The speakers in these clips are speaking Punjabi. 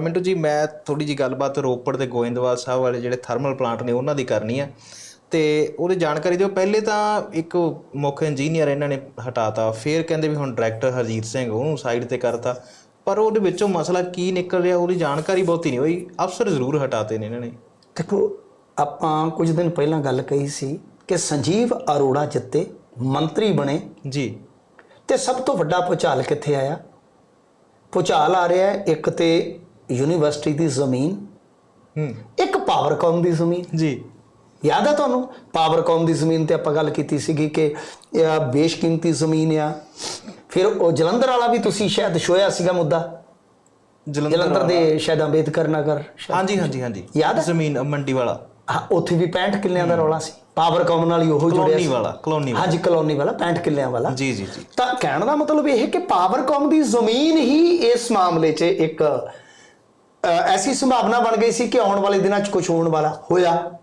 ਮਿੰਟੂ ਜੀ ਮੈਂ ਥੋੜੀ ਜੀ ਗੱਲਬਾਤ ਰੋਪੜ ਤੇ ਗੋਇੰਦਵਾਲ ਸਾਹਿਬ ਵਾਲੇ ਜਿਹੜੇ ਥਰਮਲ ਪਲਾਂਟ ਨੇ ਉਹਨਾਂ ਦੀ ਕਰਨੀ ਆ। ਤੇ ਉਹਦੀ ਜਾਣਕਾਰੀ ਦਿਓ। ਪਹਿਲੇ ਤਾਂ ਇੱਕ ਮੁੱਖ ਇੰਜੀਨੀਅਰ ਇਹਨਾਂ ਨੇ ਹਟਾਤਾ। ਫਿਰ ਕਹਿੰਦੇ ਵੀ ਹੁਣ ਡਾਇਰੈਕਟਰ ਹਰਜੀਤ ਸਿੰਘ ਉਹਨੂੰ ਸਾਈਡ ਤੇ ਕਰਤਾ। ਪਰ ਉਹਦੇ ਵਿੱਚੋਂ ਮਸਲਾ ਕੀ ਨਿਕਲ ਰਿਹਾ ਉਹਦੀ ਜਾਣਕਾਰੀ ਬਹੁਤੀ ਨਹੀਂ ਹੋਈ। ਅਫਸਰ ਜ਼ਰੂਰ ਹਟਾਤੇ ਨੇ ਇਹਨਾਂ ਨੇ। ਦੇਖੋ ਆਪਾਂ ਕੁਝ ਦਿਨ ਪਹਿਲਾਂ ਗੱਲ ਕਹੀ ਸੀ ਕਿ ਸੰਜੀਵ ਅਰੋੜਾ ਜਿੱਤੇ ਮੰਤਰੀ ਬਣੇ। ਜੀ। ਤੇ ਸਭ ਤੋਂ ਵੱਡਾ ਭੁਚਾਲ ਕਿੱਥੇ ਆਇਆ? ਭੁਚਾਲ ਆ ਰਿਹਾ ਹੈ ਇੱਕ ਤੇ ਯੂਨੀਵਰਸਿਟੀ ਦੀ ਜ਼ਮੀਨ ਹੂੰ। ਇੱਕ ਪਾਵਰਕਾਮ ਦੀ ਜ਼ਮੀਨ। ਜੀ। ਯਾਦ ਹੈ ਤੁਹਾਨੂੰ? ਪਾਵਰਕਾਮ ਦੀ ਜ਼ਮੀਨ ਤੇ ਆਪਾਂ ਗੱਲ ਕੀਤੀ ਸੀਗੀ ਕਿ ਇਹ ਬੇਸ਼ਕੀਮਤੀ ਜ਼ਮੀਨ ਆ। ਫਿਰ ਉਹ ਜਲੰਧਰ ਵਾਲਾ ਵੀ ਤੁਸੀਂ ਸ਼ਾਇਦ ਛੋਇਆ ਸੀਗਾ ਮੁੱਦਾ। ਜਲੰਧਰ ਦੇ ਸ਼ਾਇਦ ਅੰਬੇਦਕਰ ਨਗਰ ਹਾਂਜੀ ਹਾਂਜੀ ਹਾਂਜੀ। ਯਾਦ? ਜ਼ਮੀਨ ਮੰਡੀ ਵਾਲਾ। ਹਾਂ ਉੱਥੇ ਵੀ 65 ਕਿੱਲਿਆਂ ਦਾ ਰੌਲਾ ਸੀ। ਪਾਵਰਕਾਮ ਨਾਲ ਹੀ ਉਹ ਜੁੜਿਆ ਕਲੋਨੀ ਸੀ। ਵਾਲਾ ਕਲੋਨੀ ਵਾਲਾ। ਹਾਂਜੀ ਕਲੋਨੀ ਵਾਲਾ 65 ਕਿੱਲਿਆਂ ਵਾਲਾ। ਜੀ ਜੀ ਜੀ। ਤਾਂ ਕਹਿਣ ਦਾ ਮਤਲਬ ਇਹ ਹੈ ਕਿ ਪਾਵਰਕਾਮ ਦੀ ਜ਼ਮੀਨ ਹੀ ਇਸ ਮਾਮਲੇ 'ਚ ਇੱਕ ਐਸੀ ਸੰਭਾਵਨਾ ਬਣ ਗਈ ਸੀ ਕਿ ਆਉਣ ਵਾਲੇ ਦਿਨਾਂ 'ਚ ਕੁਝ ਹੋਣ ਵਾਲਾ ਹੋਇਆ।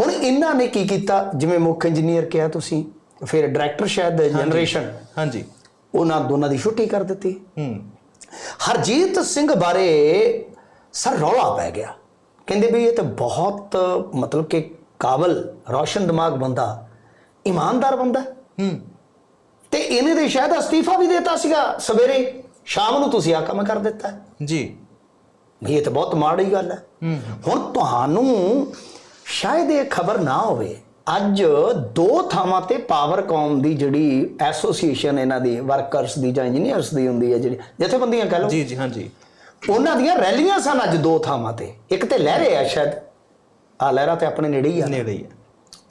ਹੁਣ ਇਹਨਾਂ ਨੇ ਕੀ ਕੀਤਾ? ਜਿਵੇਂ ਮੁੱਖ ਇੰਜੀਨੀਅਰ ਕਿਹਾ ਤੁਸੀਂ ਫਿਰ ਡਾਇਰੈਕਟਰ ਸ਼ਾਇਦ ਜਨਰੇਸ਼ਨ ਹਾਂਜੀ। ਉਹਨਾਂ ਦੋਨਾਂ ਦੀ ਛੁੱਟੀ ਕਰ ਦਿੱਤੀ। ਹੂੰ। ਹਰਜੀਤ ਸਿੰਘ ਬਾਰੇ ਸਰ ਰੌਲਾ ਪੈ ਗਿਆ। ਕਹਿੰਦੇ ਵੀ ਇਹ ਤਾਂ ਬਹੁਤ ਮਤਲਬ ਕਿ ਕਾਬਲ ਰੌਸ਼ਨ ਦਿਮਾਗ ਬੰਦਾ ਇਮਾਨਦਾਰ ਬੰਦਾ। ਹੂੰ। ਤੇ ਇਹਨੇ ਦੇ ਸ਼ਾਇਦ ਅਸਤੀਫਾ ਵੀ ਦਿੱਤਾ ਸੀਗਾ। ਸਵੇਰੇ ਸ਼ਾਮ ਨੂੰ ਤੁਸੀਂ ਆ ਕੰਮ ਕਰ ਦਿੱਤਾ। ਜੀ। ਇਹ ਤਾਂ ਬਹੁਤ ਮਾੜੀ ਗੱਲ ਹੈ। ਹੁਣ ਤੁਹਾਨੂੰ ਸ਼ਾਇਦ ਇਹ ਖਬਰ ਨਾ ਹੋਵੇ। ਅੱਜ ਦੋ ਥਾਵਾਂ ਤੇ ਪਾਵਰਕਾਮ ਦੀ ਜਿਹੜੀ ਐਸੋਸੀਏਸ਼ਨ ਇਹਨਾਂ ਦੀ ਵਰਕਰਸ ਦੀ ਜਾਂ ਇੰਜੀਨੀਅਰਸ ਦੀ ਹੁੰਦੀ ਹੈ ਜਿਹੜੀ ਜਥੇਬੰਦੀਆਂ ਕਹ ਲਓ। ਜੀ ਜੀ ਹਾਂਜੀ। ਉਹਨਾਂ ਦੀਆਂ ਰੈਲੀਆਂ ਸਨ ਅੱਜ ਦੋ ਥਾਵਾਂ ਤੇ। ਇੱਕ ਤੇ ਲਹਿਰੇ ਆ ਸ਼ਾਇਦ। ਆ ਲਹਿਰਾ ਤੇ ਆਪਣੇ ਨੇੜੇ ਹੀ ਆ। ਨੇੜੇ ਹੀ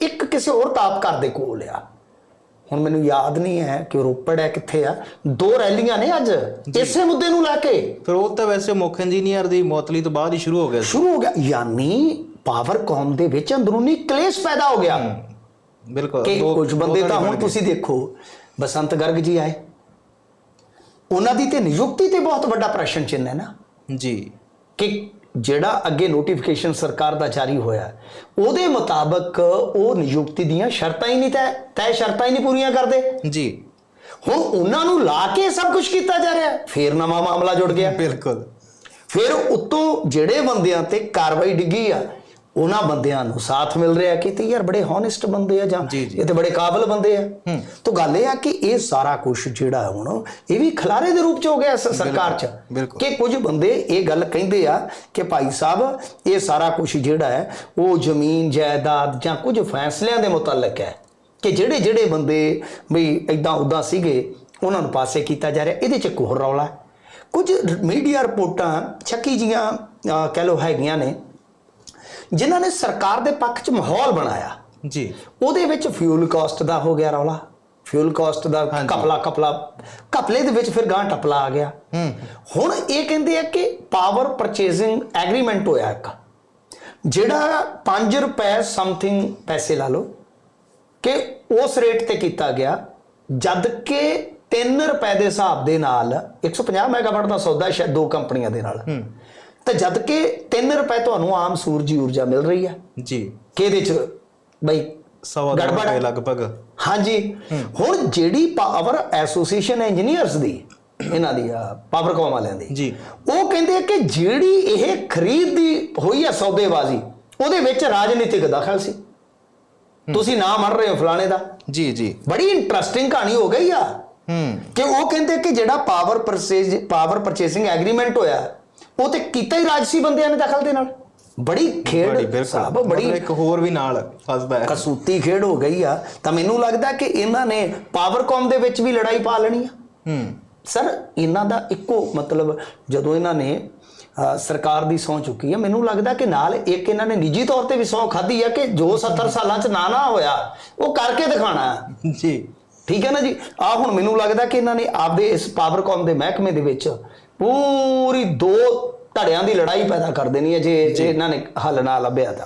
ਇੱਕ ਕਿਸੇ ਹੋਰ ਤਾਪ ਘਰ ਦੇ ਕੋਲ ਆ। ਹੁਣ ਮੈਨੂੰ ਯਾਦ ਨਹੀਂ ਹੈ ਕਿ ਰੋਪੜ ਹੈ ਕਿੱਥੇ ਆ। ਦੋ ਰੈਲੀਆਂ ਨੇ ਅੱਜ ਇਸੇ ਮੁੱਦੇ ਨੂੰ ਲੈ ਕੇ। ਫਿਰ ਉਹ ਤਾਂ ਵੈਸੇ ਮੁੱਖ ਇੰਜੀਨੀਅਰ ਦੀ ਮੌਤਲੀ ਤੋਂ ਬਾਅਦ ਹੀ ਸ਼ੁਰੂ ਹੋ ਗਿਆ ਸ਼ੁਰੂ ਹੋ ਗਿਆ। ਯਾਨੀ ਪਾਵਰਕਾਮ ਦੇ ਵਿੱਚ ਅੰਦਰੂਨੀ ਕਲੇਸ਼ ਪੈਦਾ ਹੋ ਗਿਆ। ਬਿਲਕੁਲ। ਕਿ ਕੁਝ ਬੰਦੇ ਤਾਂ ਹੁਣ। ਤੁਸੀਂ ਦੇਖੋ ਬਸੰਤ ਗਰਗ ਜੀ ਆਏ। ਉਹਨਾਂ ਦੀ ਤੇ ਨਿਯੁਕਤੀ ਤੇ ਬਹੁਤ ਵੱਡਾ ਪ੍ਰਸ਼ਨ ਚਿੰਨ੍ਹ ਹੈ ਨਾ। ਜੀ। ਕਿ ਜਿਹੜਾ ਅੱਗੇ ਨੋਟੀਫਿਕੇਸ਼ਨ ਸਰਕਾਰ ਦਾ ਜਾਰੀ ਹੋਇਆ ਉਹਦੇ ਮੁਤਾਬਕ ਉਹ ਨਿਯੁਕਤੀ ਦੀਆਂ ਸ਼ਰਤਾਂ ਹੀ ਨਹੀਂ ਤੈ ਤੈ ਸ਼ਰਤਾਂ ਹੀ ਨਹੀਂ ਪੂਰੀਆਂ ਕਰਦੇ। ਜੀ। ਹੁਣ ਉਹਨਾਂ ਨੂੰ ਲਾ ਕੇ ਸਭ ਕੁਝ ਕੀਤਾ ਜਾ ਰਿਹਾ। ਫੇਰ ਨਵਾਂ ਮਾਮਲਾ ਜੁੜ ਗਿਆ। ਬਿਲਕੁਲ। ਫਿਰ ਉਤੋਂ ਜਿਹੜੇ ਬੰਦਿਆਂ ਤੇ ਕਾਰਵਾਈ ਡਿੱਗੀ ਆ ਉਹਨਾਂ ਬੰਦਿਆਂ ਨੂੰ ਸਾਥ ਮਿਲ ਰਿਹਾ ਕਿ ਤੇ ਯਾਰ ਬੜੇ ਹੌਨੈਸਟ ਬੰਦੇ ਆ ਜਾਂ। ਇਹ ਤੇ ਬੜੇ ਕਾਬਲ ਬੰਦੇ ਆ ਤਾਂ ਗੱਲ ਇਹ ਆ ਕਿ ਇਹ ਸਾਰਾ ਕੁਝ ਜਿਹੜਾ ਹੁਣ ਇਹ ਵੀ ਖਲਾਰੇ ਦੇ ਰੂਪ ਚ ਹੋ ਗਿਆ ਇਸ ਸਰਕਾਰ ਚ। ਕਿ ਕੁਝ ਬੰਦੇ ਇਹ ਗੱਲ ਕਹਿੰਦੇ ਆ ਕਿ ਭਾਈ ਸਾਹਿਬ ਇਹ ਸਾਰਾ ਕੁਝ ਜਿਹੜਾ ਹੈ ਉਹ ਜ਼ਮੀਨ ਜਾਇਦਾਦ ਜਾਂ ਕੁਝ ਫੈਸਲਿਆਂ ਦੇ ਮੁਤਲਕ ਹੈ ਕਿ ਜਿਹੜੇ ਜਿਹੜੇ ਬੰਦੇ ਵੀ ਇਦਾਂ ਉਦਾਂ ਸੀਗੇ ਉਹਨਾਂ ਨੂੰ ਪਾਸੇ ਕੀਤਾ ਜਾ ਰਿਹਾ ਇਹਦੇ ਚ ਇੱਕ ਹੋਰ ਰੌਲਾ। ਕੁਝ ਮੀਡੀਆ ਰਿਪੋਰਟਾਂ ਛੱਕੀ ਜੀਆਂ ਕਹਿ ਲੋ ਹੈਗੀਆਂ ਨੇ ਜਿਨ੍ਹਾਂ ਨੇ ਸਰਕਾਰ ਦੇ ਪੱਖ 'ਚ ਮਾਹੌਲ ਬਣਾਇਆ। ਜੀ। ਉਹਦੇ ਵਿੱਚ ਫਿਊਲ ਕਾਸਟ ਦਾ ਹੋ ਗਿਆ ਰੌਲਾ। ਫਿਊਲ ਕਾਸਟ ਦਾ। ਕਪਲਾ ਕਪਲਾ ਕਪਲੇ ਦੇ ਵਿੱਚ ਫਿਰ ਗਾਂ ਟਪਲਾ ਆ ਗਿਆ। ਹੁਣ ਇਹ ਕਹਿੰਦੇ ਆ ਕਿ ਪਾਵਰ ਪਰਚੇਜ਼ਿੰਗ ਐਗਰੀਮੈਂਟ ਹੋਇਆ ਇੱਕ। ਜਿਹੜਾ 5 ਰੁਪਏ ਸਮਥਿੰਗ ਪੈਸੇ ਲਾ ਲਓ ਕਿ ਉਸ ਰੇਟ ਤੇ ਕੀਤਾ ਗਿਆ ਜਦ ਕਿ 3 ਰੁਪਏ ਦੇ ਹਿਸਾਬ ਦੇ ਨਾਲ 150 ਮੈਗਾਵਾਟ ਦਾ ਸੌਦਾ ਸ਼ਾਇਦ ਦੋ ਕੰਪਨੀਆਂ ਦੇ ਨਾਲ। ਤੇ ਜਦ ਕਿ 3 ਰੁਪਏ ਤੁਹਾਨੂੰ ਆਮ ਸੂਰਜੀ ਊਰਜਾ ਮਿਲ ਰਹੀ ਹੈ। ਜੀ। ਕਿ ਇਹਦੇ ਚ? ਬਈ ਸਵਾ ਦੋ। ਰੁਪਏ ਲਗਭਗ। ਹਾਂਜੀ। ਹੁਣ ਜਿਹੜੀ ਪਾਵਰ ਐਸੋਸੀਏਸ਼ਨ ਇੰਜੀਨੀਅਰਸ ਦੀ ਇਹਨਾਂ ਦੀ ਪਾਵਰਕਾਮ ਵਾਲਿਆਂ ਦੀ ਜੀ। ਉਹ ਕਹਿੰਦੇ ਆ ਕਿ ਜਿਹੜੀ ਇਹ ਖਰੀਦ ਦੀ ਹੋਈ ਹੈ ਸੌਦੇਬਾਜ਼ੀ ਉਹਦੇ ਵਿੱਚ ਰਾਜਨੀਤਿਕ ਦਖਲ ਸੀ। ਤੁਸੀਂ ਨਾ ਮੰਨ ਰਹੇ ਹੋ ਫਲਾਣੇ ਦਾ। ਜੀ ਜੀ। ਬੜੀ ਇੰਟਰਸਟਿੰਗ ਕਹਾਣੀ ਹੋ ਗਈ ਆ। ਹੂੰ। ਕਿ ਉਹ ਕਹਿੰਦੇ ਕਿ ਜਿਹੜਾ power purchase power purchasing agreement ਹੋਇਆ ਉਹ ਤੇ ਕੀਤਾ ਹੀ ਰਾਜਸੀ ਬੰਦਿਆਂ ਨੇ ਦਖਲ ਦੇ ਨਾਲ। ਬੜੀ ਖੇਡ ਸਾਹਿਬ ਬਿਲਕੁਲ। ਬੜੀ ਇੱਕ ਹੋਰ ਵੀ ਨਾਲ ਫਸਦਾ ਹੈ। ਕਸੂਤੀ ਖੇਡ ਹੋ ਗਈ ਆ। ਤਾਂ ਮੈਨੂੰ ਲੱਗਦਾ ਕਿ ਇਹਨਾਂ ਨੇ ਪਾਵਰਕਾਮ ਦੇ ਵਿੱਚ ਵੀ ਲੜਾਈ ਪਾ ਲੈਣੀ ਆ। ਹੂੰ। ਸਰ ਇਹਨਾਂ ਦਾ ਇੱਕੋ ਮਤਲਬ ਜਦੋਂ ਇਹਨਾਂ ਨੇ ਸਰਕਾਰ ਦੀ ਸਹੁੰ ਚੁੱਕੀ ਹੈ ਮੈਨੂੰ ਲੱਗਦਾ ਕਿ ਨਾਲ ਇੱਕ ਇਹਨਾਂ ਨੇ ਨਿੱਜੀ ਤੌਰ ਤੇ ਵੀ ਸਹੁੰ ਖਾਧੀ ਆ ਕਿ ਜੋ 70 ਸਾਲਾਂ ਚ ਨਾ ਨਾ ਹੋਇਆ ਉਹ ਕਰਕੇ ਦਿਖਾਣਾ ਹੈ। ਜੀ। ਠੀਕ ਹੈ ਨਾ ਜੀ? ਆ ਹੁਣ ਮੈਨੂੰ ਲੱਗਦਾ ਕਿ ਇਹਨਾਂ ਨੇ ਆਪਦੇ ਇਸ ਪਾਵਰਕਾਮ ਦੇ ਮਹਿਕਮੇ ਦੇ ਵਿੱਚ ਪੂਰੀ ਦੋ ਧੜਿਆਂ ਦੀ ਲੜਾਈ ਪੈਦਾ ਕਰ ਦੇਣੀ ਹੈ ਜੇ ਜੇ ਇਹਨਾਂ ਨੇ ਹੱਲ ਨਾ ਲੱਭਿਆ ਤਾਂ।